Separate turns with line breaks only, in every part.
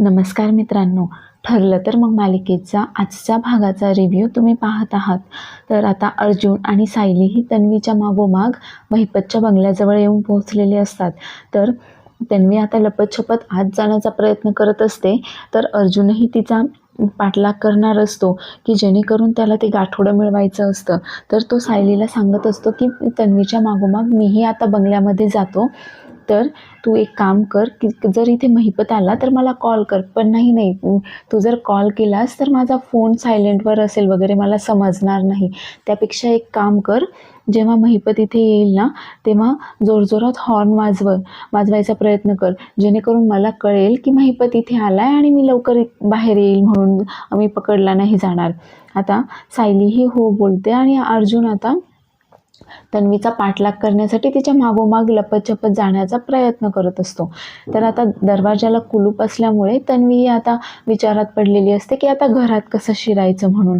नमस्कार मित्रांनो. ठरलं तर मग मालिकेचा आजच्या भागाचा रिव्ह्यू तुम्ही पाहत आहात. तर आता अर्जुन आणि सायली ही तन्वीच्या मागोमाग महिपतच्या बंगल्याजवळ येऊन पोहोचलेले असतात. तर तन्वी आता लपतछपत आत जाण्याचा प्रयत्न करत असते. तर अर्जुनही तिचा पाठलाग करणार असतो की जेणेकरून त्याला ते गाठोडं मिळवायचं असतं. तर तो सायलीला सांगत असतो की तन्वीच्या मागोमाग मीही आता बंगल्यामध्ये जातो. तर तू एक काम कर की जर इथे महिपत आला तर मला कॉल कर. पण नाही नाही. तू जर कॉल केलास तर माझा फोन सायलेंटवर असेल वगैरे मला समजणार नाही. त्यापेक्षा एक काम कर जेव्हा महिपत इथे येईल ना तेव्हा जोरजोरात हॉर्न वाजव वाजवायचा प्रयत्न कर. जेणेकरून मला कळेल की महिपत इथे आला आहे आणि मी लवकर बाहेर येईल म्हणून मी पकडला नाही जाणार. आता सायलीही हो बोलते आणि अर्जुन आता तन्वीचा पाठलाग करण्यासाठी तिच्या मागोमाग लपतछपत जाण्याचा प्रयत्न करत असतो. तर आता दरवाजाला कुलूप असल्यामुळे तन्वी ही आता विचारात पडलेली असते की आता घरात कसं शिरायचं म्हणून.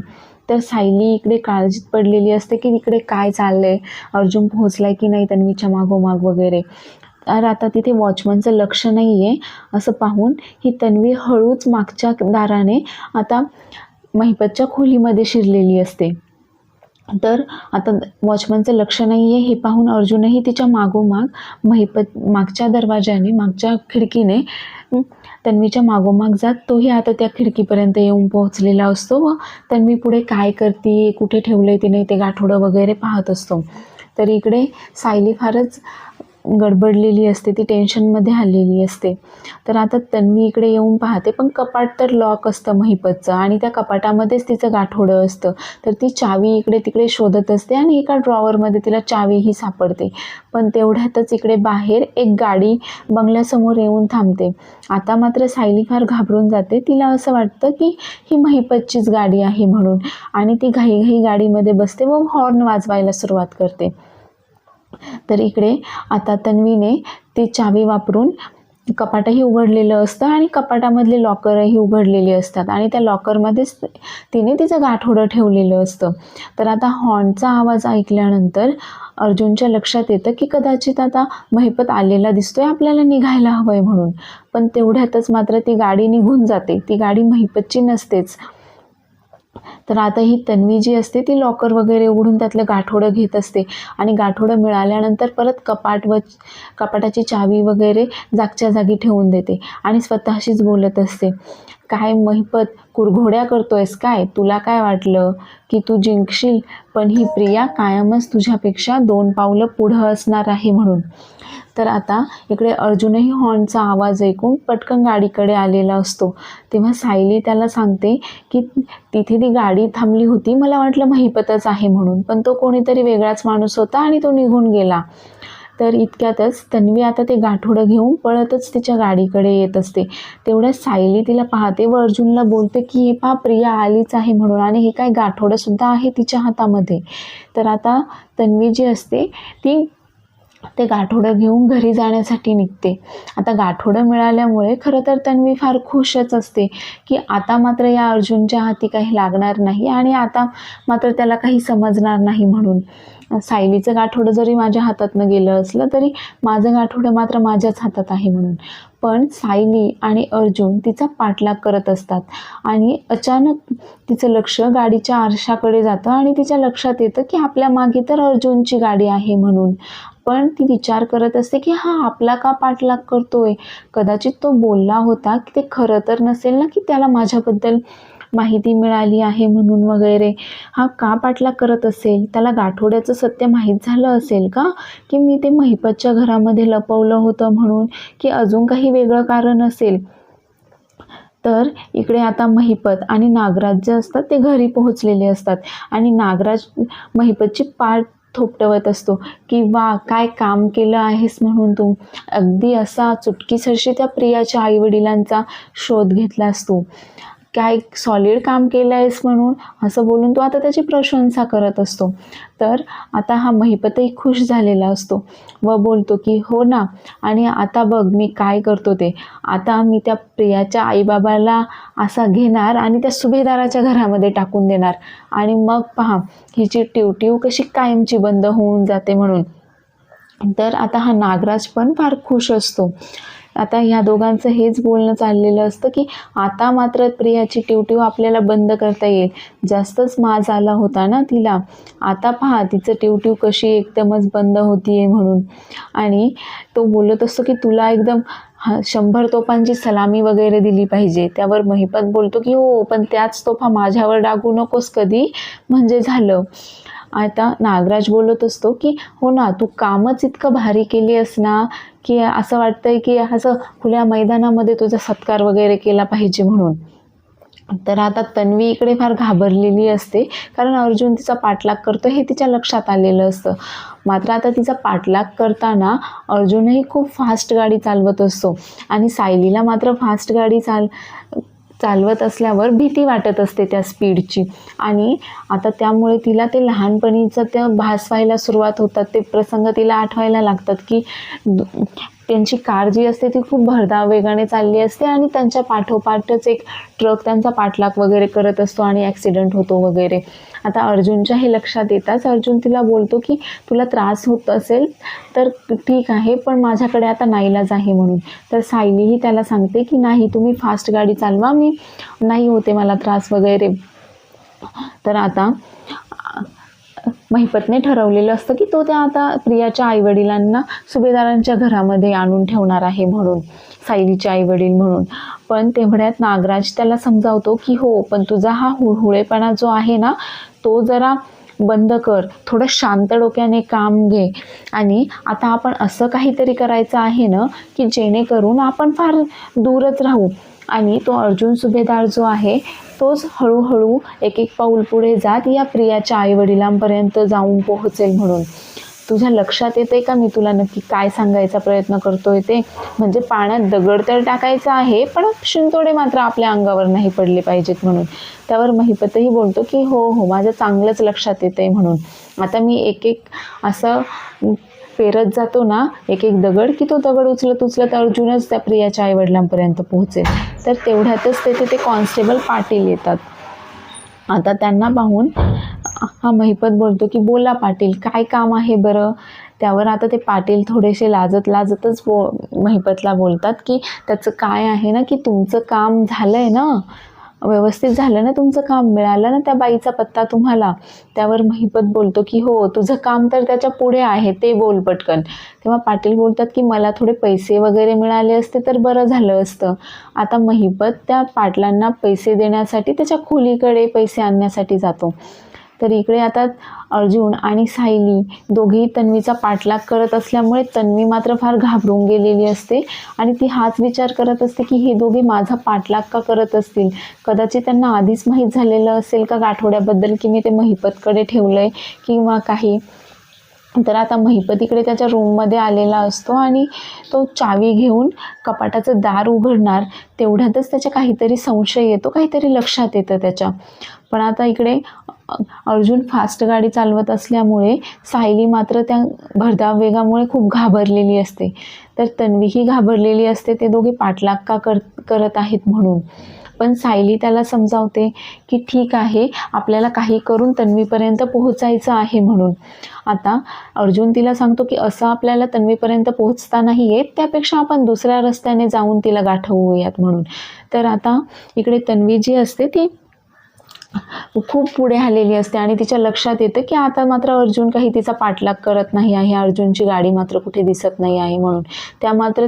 तर सायली इकडे काळजीत पडलेली असते की इकडे काय चाललंय? अर्जुन पोहोचलाय की नाही तन्वीच्या मागोमाग वगैरे? तर आता तिथे वॉचमनचं लक्ष नाही आहे असं पाहून ही तन्वी हळूच मागच्या दाराने आता महिपतच्या खोलीमध्ये शिरलेली असते. तर आता वॉचमनचं लक्ष नाही आहे हे पाहून अर्जुनही तिच्या मागोमाग महिपत मागच्या दरवाजाने मागच्या खिडकीने तन्वीच्या मागोमाग जात. तोही आता त्या खिडकीपर्यंत येऊन पोहोचलेला असतो व तन्वी पुढे काय करते कुठे ठेवलं आहे तिने ते गाठोडं वगैरे पाहत असतो. तर इकडे सायली फारच गडबडलेली असते ती टेन्शनमध्ये आलेली असते. तर आता तन्वी इकडे येऊन पाहते पण कपाट तर लॉक असतं महिपतचं आणि त्या कपाटामध्येच तिचं गाठोडं असतं. तर ती चावी इकडे तिकडे शोधत असते आणि एका ड्रॉवरमध्ये तिला चावीही सापडते. पण तेवढ्यातच इकडे बाहेर एक गाडी बंगल्यासमोर येऊन थांबते. आता मात्र सायली फार घाबरून जाते. तिला असं वाटतं की ही महिपतचीच गाडी आहे म्हणून. आणि ती घाईघाई गाडीमध्ये बसते व हॉर्न वाजवायला सुरुवात करते. तर इकडे आता तन्वीने ती चावी वापरून कपाटही उघडलेलं असतं आणि कपाटामधले लॉकरही उघडलेली असतात. आणि त्या लॉकरमध्येच तिने तिचं गाठोडं ठेवलेलं असतं. तर आता हॉर्नचा आवाज ऐकल्यानंतर अर्जुनच्या लक्षात येतं की कदाचित आता महिपत आलेला दिसतोय आपल्याला निघायला हवं आहे म्हणून. पण तेवढ्यातच मात्र ती गाडी निघून जाते. ती गाडी महिपतची नसतेच. तर आता ही तन्वी जी असते ती लॉकर वगैरे उघडून त्यातलं गाठोडं घेत असते. आणि गाठोडं मिळाल्यानंतर परत कपाट व कपाटाची चावी वगैरे जागच्या जागी ठेवून देते. आणि स्वतःशीच बोलत असते. काय महिपत कुरघोड्या करतोयस काय? तुला काय वाटलं की तू जिंकशील? पण ही प्रिया कायमच तुझ्यापेक्षा दोन पावलं पुढं असणार आहे म्हणून. तर आता इकडे अर्जुनही हॉर्नचा आवाज ऐकून पटकन गाडीकडे आलेला असतो. तेव्हा सायली त्याला सांगते की तिथे ती गाडी थांबली होती मला वाटलं महिपतच आहे म्हणून. पण तो कोणीतरी वेगळाच माणूस होता आणि तो निघून गेला. तर इतक्यातच तन्वी आता ते गाठोडं घेऊन पळतच तिच्या गाडीकडे येत असते. तेवढ्या सायली तिला पाहते व अर्जुनला बोलते की हे पहा प्रिया आलीच आहे म्हणून आणि हे काय गाठोडंसुद्धा आहे तिच्या हातामध्ये. तर आता तन्वी जी असते ती ते गाठोडं घेऊन घरी जाण्यासाठी निघते. आता गाठोडं मिळाल्यामुळे खरं तर तन्वी फार खुशच असते की आता मात्र या अर्जुनच्या हाती काही लागणार नाही आणि आता मात्र त्याला काही समजणार नाही म्हणून. सायलीचं गाठोडं जरी माझ्या हातातनं गेलं असलं तरी माझं गाठोडं मात्र माझ्याच हातात आहे म्हणून. पण सायली आणि अर्जुन तिचा पाठलाग करत असतात आणि अचानक तिचं लक्ष गाडीच्या आरशाकडे जातं आणि तिच्या लक्षात येतं की आपल्या मागे तर अर्जुनची गाडी आहे म्हणून. पण ती विचार करत असते की हा आपला का पाठलाग करतोय? कदाचित तो बोलला होता की ते खरं तर नसेल ना की त्याला माझ्याबद्दल माहिती मिळाली आहे म्हणून वगैरे. हा का पाठलाग करत असेल? त्याला गाठोड्याचं सत्य माहीत झालं असेल का? की मी ते महिपतच्या घरामध्ये लपवलं होतं म्हणून? की अजून काही वेगळं कारण असेल? तर इकडे आता महिपत आणि नागराज जे असतात ते घरी पोहोचलेले असतात. आणि नागराज महिपतची पाठ थोपटवत असतो. की वा काय काम केलं आहेस म्हणून तू? अगदी असा चुटकीसरशी त्या प्रियाच्या आईवडिलांचा शोध घेतला असतो. काय सॉलिड काम केलं आहेस म्हणून असं बोलून तो आता त्याची प्रशंसा करत असतो. तर आता हा महिपतही खुश झालेला असतो व बोलतो की हो ना आणि आता बघ मी काय करतो ते. आता मी त्या प्रियाच्या आईबाबाला असा घेणार आणि त्या सुभेदाराच्या घरामध्ये टाकून देणार. आणि मग पहा हिची टिवटिव कशी कायमची बंद होऊन जाते म्हणून. तर आता हा नागराज पण फार खुश असतो. आता ह्या दोघांचं हेच बोलणं चाललेलं असतं की आता मात्र प्रियाची टिवटिव आपल्याला बंद करता येईल. जास्तच माज आला होता ना तिला. आता पहा तिचं टिवटिव कशी एकदमच बंद होतीये म्हणून. आणि तो बोलत असतो की तुला एकदम हा शंभर तोफांची सलामी वगैरे दिली पाहिजे. त्यावर महिपत बोलतो की हो पण त्याच तोफा माझ्यावर डागू नकोस कधी? म्हणजे झालं. आता नागराज बोलत असतो की हो ना तू कामच इतकं भारी केली आहेस ना. की असं वाटतंय की असं खुल्या मैदानामध्ये तुझा सत्कार वगैरे केला पाहिजे म्हणून. तर आता तन्वी इकडे फार घाबरलेली असते कारण अर्जुन तिचा पाठलाग करतो हे तिच्या लक्षात आलेलं असतं. मात्र आता तिचा पाठलाग करताना अर्जुनही खूप फास्ट गाडी चालवत असतो. आणि सायलीला मात्र फास्ट गाडी चाल चालवत असल्यावर भीती वाटत असते त्या स्पीडची. आणि आता त्यामुळे तिला ते लहानपणीचं त्या भास व्हायला सुरुवात होतात. ते प्रसंग तिला आठवायला लागतात की त्यांची कार जी असते ती खूप भरधाव वेगाने चालली असते आणि त्यांच्या पाठोपाठच एक ट्रक त्यांचा पाठलाग वगैरे करत असतो आणि ॲक्सिडेंट होतो वगैरे. आता अर्जुनच्या हे लक्षात येताच अर्जुन तिला बोलतो की तुला त्रास होत असेल तर ठीक आहे पण माझ्याकडे आता नाईलाज आहे म्हणून. तर सायलीही त्याला सांगते की नाही तुम्ही फास्ट गाडी चालवा मी नाही होते मला त्रास वगैरे. तर आता महिपतने ठरवलेलं असतं की तो त्या आता प्रियाच्या आईवडिलांना सुभेदारांच्या घरामध्ये आणून ठेवणार आहे म्हणून सायलीचे आईवडील म्हणून. पण तेवढ्यात नागराज त्याला समजावतो की हो पण तुझा हा हुळहुळेपणा जो आहे ना तो जरा बंद कर थोडं शांत डोक्याने काम घे. आणि आता आपण असं काहीतरी करायचं आहे ना की जेणेकरून आपण फार दूरच राहू. आणि तो अर्जुन सुभेदार जो आहे तोच हळूहळू एक एक पाऊल पुढे जात या प्रियाच्या आईवडिलांपर्यंत जाऊन पोहोचेल म्हणून. तुझ्या लक्षात येते का? मी तुला नक्की काय सांगायचा प्रयत्न करतोय ते? म्हणजे पाण्यात दगड तर टाकायचा आहे पण शिंतोडे मात्र आपल्या अंगावर नाही पडले पाहिजेत म्हणून. त्यावर महिपतही बोलतो की हो हो माझ्या चांगलंच लक्षात येते म्हणून. आता मी एक एक असं पेरत जातो ना एक एक दगड की तो दगड उचलत उचलत अर्जुनच त्या प्रियाच्या आईवडिलांपर्यंत पोहोचेल. तर तेवढ्यातच तेथे ते कॉन्स्टेबल पाटील येतात. आता त्यांना पाहून हा महिपत बोलतो की बोला पाटील काय काम आहे बरं? त्यावर आता ते पाटील थोडेसे लाजत लाजतच बो महिपतला बोलतात की त्याचं काय आहे ना की तुमचं काम झालं आहे ना व्यवस्थित झालं ना तुमचं काम मिळालं ना त्या बाईचा पत्ता तुम्हाला? त्यावर महिपत बोलतो की हो तुझं काम तर त्याच्या पुढे आहे ते बोल पटकन. तेव्हा पाटील बोलतात की मला थोडे पैसे वगैरे मिळाले असते तर बरं झालं असतं. आता महिपत त्या पाटलांना पैसे देण्यासाठी त्याच्या खोलीकडे पैसे आणण्यासाठी जातो. तर इकडे आता अर्जुन आणि सायली दोघेही तन्वीचा पाठलाग करत असल्यामुळे तन्वी मात्र फार घाबरून गेलेली असते. आणि ती हाच विचार करत असते की हे दोघे माझा पाठलाग का करत असतील? कदाचित त्यांना आधीच माहीत झालेलं असेल का गाठोड्याबद्दल की मी ते महिपतकडे ठेवलं आहे किंवा काही? तर आता महिपत इकडे त्याच्या रूममध्ये आलेला असतो आणि तो चावी घेऊन कपाटाचं दार उघडणार तेवढ्यातच त्याच्या काहीतरी संशय येतो काहीतरी लक्षात येतं त्याच्या. पण आता इकडे अर्जुन फास्ट गाडी चालवत असल्यामुळे सायली मात्र त्या भरधाव वेगामुळे खूप घाबरलेली असते. तर तन्वीही घाबरलेली असते ते दोघे पाठलाग का कर करत आहेत म्हणून. पण सायली त्याला समजावते की ठीक आहे आपल्याला काही करून तन्वीपर्यंत पोहोचायचं आहे म्हणून. आता अर्जुन तिला सांगतो की असं आपल्याला तन्वीपर्यंत पोहोचता नाही येत त्यापेक्षा आपण दुसऱ्या रस्त्याने जाऊन तिला गाठवूयात म्हणून. तर आता इकडे तन्वी जी असते ती खूप पुढे आलेली असते आणि तिच्या लक्षात येतं की आता मात्र अर्जुन काही तिचा पाठलाग करत नाही आहे अर्जुनची गाडी मात्र कुठे दिसत नाही आहे म्हणून. त्या मात्र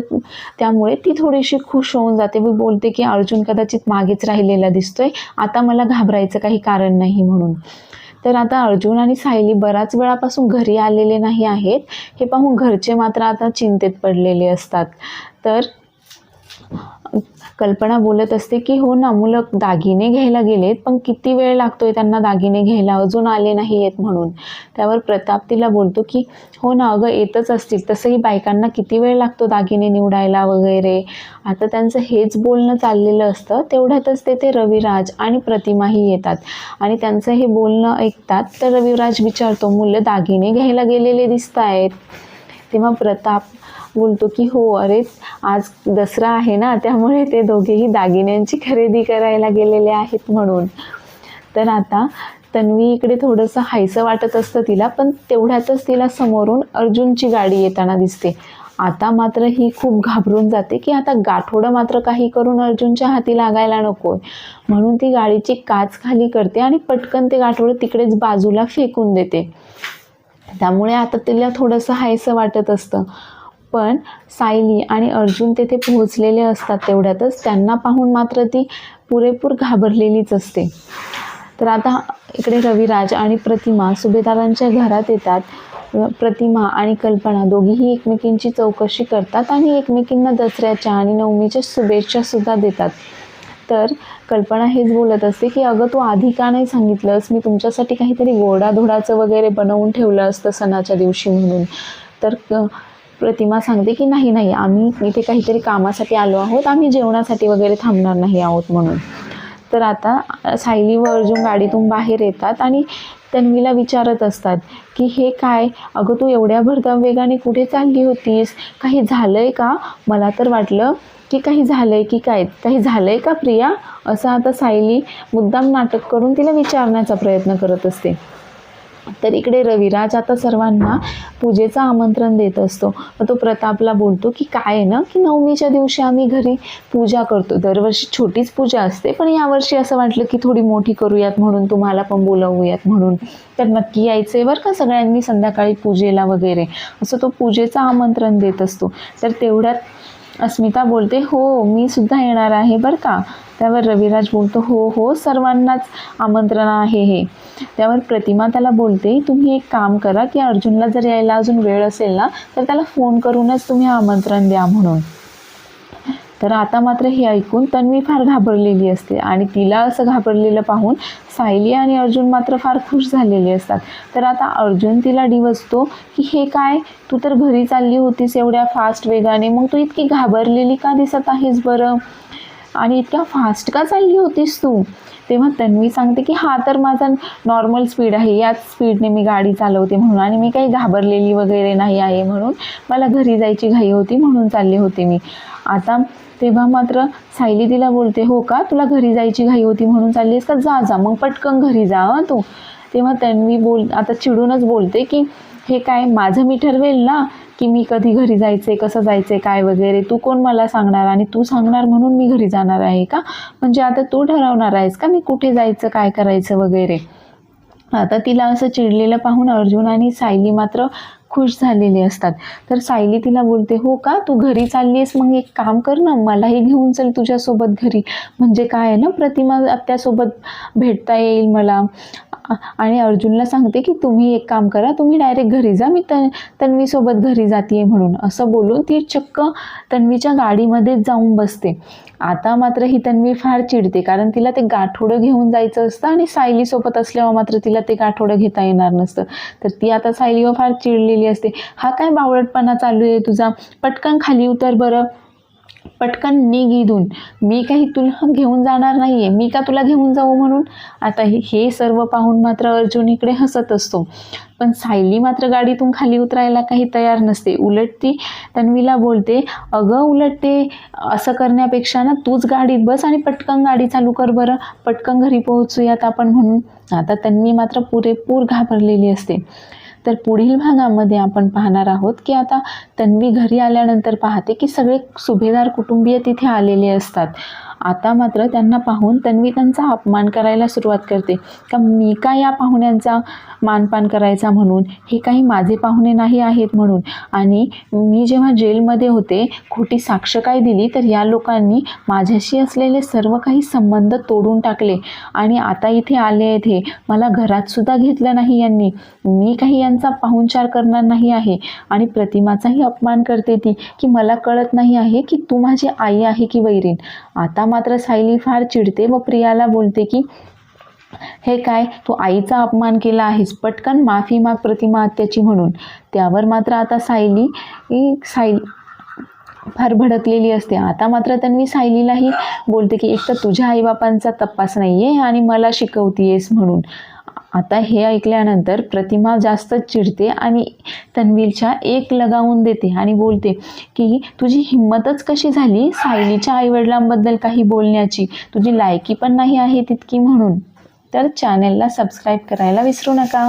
त्यामुळे ती थोडीशी खुश होऊन जाते मी बोलते की अर्जुन कदाचित मागेच राहिलेला दिसतोय आता मला घाबरायचं काही कारण नाही म्हणून. तर आता अर्जुन आणि सायली बराच वेळापासून घरी आलेले नाही आहेत. हे पाहून घरचे मात्र आता चिंतेत पडलेले असतात. तर कल्पना बोलत असते की हो ना मुलं दागिने घ्यायला गेलेत पण किती वेळ लागतोय त्यांना दागिने घ्यायला? अजून आले नाही आहेत म्हणून. त्यावर प्रताप तिला बोलतो की हो ना अगं येतच असतील. तसंही बायकांना किती वेळ लागतो दागिने निवडायला वगैरे? आता त्यांचं हेच बोलणं चाललेलं असतं. तेवढ्यातच तेथे रविराज आणि प्रतिमाही येतात. आणि त्यांचं हे बोलणं ऐकतात तर रविराज विचारतो मुलं दागिने घ्यायला गेलेले दिसत आहेत तेव्हा प्रताप बोलतो की हो अरे आज दसरा आहे ना त्यामुळे ते दोघेही दागिन्यांची खरेदी करायला गेलेले आहेत म्हणून. तर आता तन्वी इकडे थोडंसं हायसं वाटत असतं तिला पण तेवढ्यातच तिला समोरून अर्जुनची गाडी येताना दिसते. आता मात्र ही खूप घाबरून जाते की आता गाठोडं मात्र काही करून अर्जुनच्या हाती लागायला नको म्हणून ती गाडीची काच खाली करते आणि पटकन ते गाठोडं तिकडेच बाजूला फेकून देते. त्यामुळे आता तिला थोडंसं हायसं वाटत असतं. पण सायली आणि अर्जुन तेथे पोहोचलेले असतात तेवढ्यातच. त्यांना पाहून मात्र ती पुरेपूर घाबरलेलीच असते. तर आता इकडे रविराज आणि प्रतिमा सुभेदारांच्या घरात येतात. प्रतिमा आणि कल्पना दोघीही एकमेकींची चौकशी करतात आणि एकमेकींना दसऱ्याच्या आणि नवमीच्या शुभेच्छा सुद्धा देतात. तर कल्पना हेच बोलत असते की अगं तू आधी का नाही सांगितलंस? मी तुमच्यासाठी काहीतरी गोडाधोडाचं वगैरे बनवून ठेवलं असतं सणाच्या दिवशी म्हणून. तर प्रतिमा सांगते की नाही नाही आम्ही इथे काहीतरी कामासाठी आलो आहोत आम्ही जेवणासाठी वगैरे थांबणार नाही आहोत म्हणून. तर आता सायली व अर्जुन गाडीतून बाहेर येतात आणि तन्वीला विचारत असतात की हे काय? अगं तू एवढ्या भरधाव वेगाने कुठे चालली होतीस? काही झालं आहे का? मला तर वाटलं की काही झालं आहे की काय? काही झालं आहे का प्रिया? असं आता सायली मुद्दाम नाटक करून तिला विचारण्याचा प्रयत्न करत असते. तर इकडे रविराज आता सर्वांना पूजेचं आमंत्रण देत असतो. मग तो प्रतापला बोलतो की काय आहे ना की नवमीच्या दिवशी आम्ही घरी पूजा करतो. दरवर्षी छोटीच पूजा असते पण यावर्षी असं वाटलं की थोडी मोठी करूयात म्हणून तुम्हाला पण बोलवूयात म्हणून. तर नक्की यायचं आहे बरं का सगळ्यांनी संध्याकाळी पूजेला वगैरे. असं तो पूजेचं आमंत्रण देत असतो. तर तेवढ्यात अस्मिता बोलते हो मी सुद्धा येणार आहे बरं का. त्यावर रविराज बोलतो हो हो सर्वांनाच आमंत्रण आहे हे. त्यावर प्रतिमा त्याला बोलते तुम्ही एक काम करा की अर्जुनला जर यायला अजून वेळ असेल ना तर त्याला फोन करूनच तुम्ही आमंत्रण द्या म्हणून. तर आता मात्र हे ऐकून तन्वी फार घाबरलेली असते आणि तिला असं घाबरलेलं पाहून सायली आणि अर्जुन मात्र फार खुश झालेले असतात. तर आता अर्जुन तिला डिवसतो की हे काय? तू तर घरी चालली होतीस एवढ्या फास्ट वेगाने मग तू इतकी घाबरलेली का दिसत आहेस बरं? आणि इतक्या फास्ट का चालली होतीस तू? तेव्हा तन्वी सांगते की हा तर माझा नॉर्मल स्पीड आहे. याच स्पीडने मी गाडी चालवते म्हणून आणि मी काही घाबरलेली वगैरे नाही आहे म्हणून मला घरी जायची घाई होती म्हणून चालले होते मी. आता तेव्हा मात्र सायली तिला बोलते हो का? तुला घरी जायची घाई होती म्हणून चाललीस का? जा जा. मग पटकन घरी जा तू. तेव्हा तन्वी बोल आता चिडूनच बोलते की हे काय माझं मी ठरवेल ना? की मी कधी घरी जायचे कसं जायचे काय वगैरे तू कोण मला सांगणार आणि तू सांगणार म्हणून मी घरी जाणार आहे का? म्हणजे आता तू ठरवणार आहेस का मी कुठे जायचं काय करायचं वगैरे? आता तिला असं चिडलेलं पाहून अर्जुन आणि सायली मात्र खुश झालेले असतात. तर सायली तिला बोलते हो का? तू घरी चालली आहेस मग एक काम कर ना मलाही घेऊन चल तुझ्यासोबत घरी. म्हणजे काय आहे ना प्रतिमा आत्यासोबत भेटता येईल मला. आणि अर्जुनला सांगते की तुम्ही एक काम करा तुम्ही डायरेक्ट घरी जा मी तन तन्वीसोबत घरी जाते म्हणून. असं बोलून ती चक्क तन्वीच्या गाडीमध्येच जाऊन बसते. आता मात्र ही तन्वी फार चिडते कारण तिला ते गाठोडं घेऊन जायचं असतं आणि सायलीसोबत असल्यावर मात्र तिला ते गाठोडं घेता येणार नसतं. तर ती आता सायलीवर फार चिडलेली असते. हा काय बावळटपणा चालू आहे तुझा? पटकन खाली उतर बरं. पटकन निघ इथून. मी काही तुला घेऊन जाणार नाही आहे मी का तुला घेऊन जाऊ म्हणून? आता हे हे सर्व पाहून मात्र अर्जुन इकडे हसत असतो. पण सायली मात्र गाडीतून खाली उतरायला काही तयार नसते. उलट ती तन्वीला बोलते अगं उलट ते असं करण्यापेक्षा ना तूच गाडीत बस आणि पटकन गाडी चालू कर बरं. पटकन घरी पोहोचूयात आपण म्हणून. आता तन्वी मात्र पुरेपूर घाबरलेली असते. तर पुढील भागामध्ये आपण पाहणार आहोत की आता तन्वी घरी आल्यानंतर पाहते की सगळे सुभेदार कुटुंबीय तिथे आलेले असतात. आता मात्र त्यांना पाहून तन्वी त्यांचा अपमान करायला सुरुवात करते. का मी का या पाहुण्यांचा मानपान करायचा म्हणून? हे काही माझे पाहुणे नाही आहेत म्हणून. आणि मी जेव्हा जेलमध्ये होते खोटी साक्ष काय दिली तर या लोकांनी माझ्याशी असलेले सर्व काही संबंध तोडून टाकले. आणि आता इथे आले आहेत हे. मला घरातसुद्धा घेतलं नाही यांनी. मी काही यांचा पाहुणचार करणार नाही आहे. आणि प्रतिमाचाही अपमान करते ती. की मला कळत नाही आहे की तू माझी आई आहे की वैरीण? आता मात्र सायली फार चिडते व प्रियाला बोलते की हे काय तू आईचा अपमान केला आहेस? पटकन माफी माग प्रतिमा हत्याची म्हणून. त्यावर मात्र आता सायली ही सायली फार भडकलेली असते. आता मात्र त्यांनी सायलीलाही बोलते की एक तर तुझ्या आईबापांचा तपास नाही आहे आणि मला शिकवतीयेस म्हणून. आता हे ऐकल्यानंतर प्रतिमा जास्त चिडते आणि तन्वीलच्या एक लगावून देते आणि बोलते की तुझी हिंमतच कशी झाली सायलीच्या आईवडिलांबद्दल काही बोलण्याची? तुझी लायकी पण नाही आहे तितकी म्हणून. तर चॅनेलला सबस्क्राईब करायला विसरू नका.